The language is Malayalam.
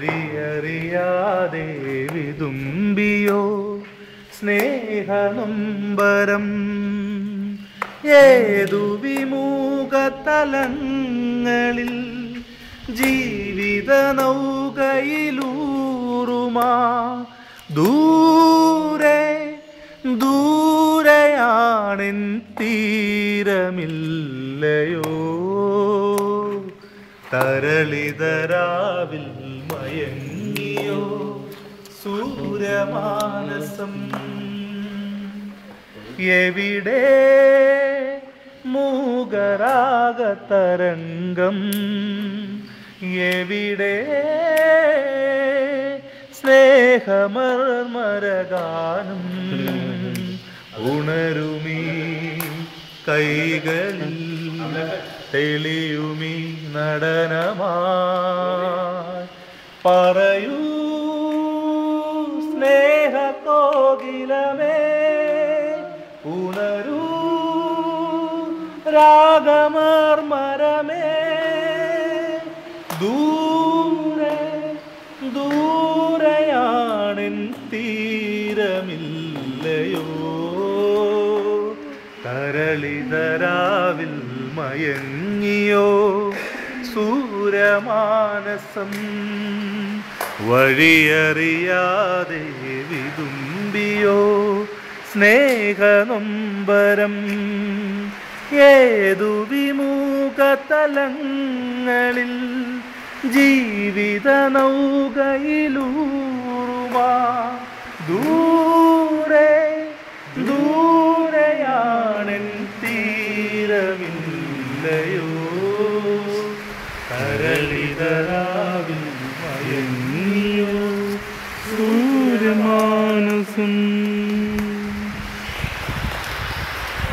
വഴിയറിയാതെ വിതുമ്പിയോ സ്നേഹനൊമ്പരം ഏതു വിമൂകതലങ്ങളിൽ ജീവിത നൗകയിലൂറുമാ? ദൂരെ ദൂരെയാണെൻ തീരമില്ലയോ? തരളിതരാവിൽ മയങ്ങിയോ സൂര്യമാനസം? എവിടെ മൂകരാഗതരംഗം? എവിടെ സ്നേഹമർമരഗാനം? ഉണരുമീ കൈകളിൽ തെളിയുമീ നടനമായി പറയൂ സ്നേഹത്തോകിലമേ ഉണരൂ രാഗമർമരമേ ദൂരെ ദൂരയാണിൻ തീരമില്ലയോ? തരളിതരാവിൽ മയങ്ങിയോ? സൂര്യമാനസം വഴിയറിയാതെ വിതുമ്പിയോ? സ്നേഹനൊമ്പരം ഏതു വിമുഖതലങ്ങളിൽ ജീവിത നൗകയിലൂറുവാ ദൂരെ കരളിതരാവിൽ മയങ്ങിയോ? സൂര്യമാനസം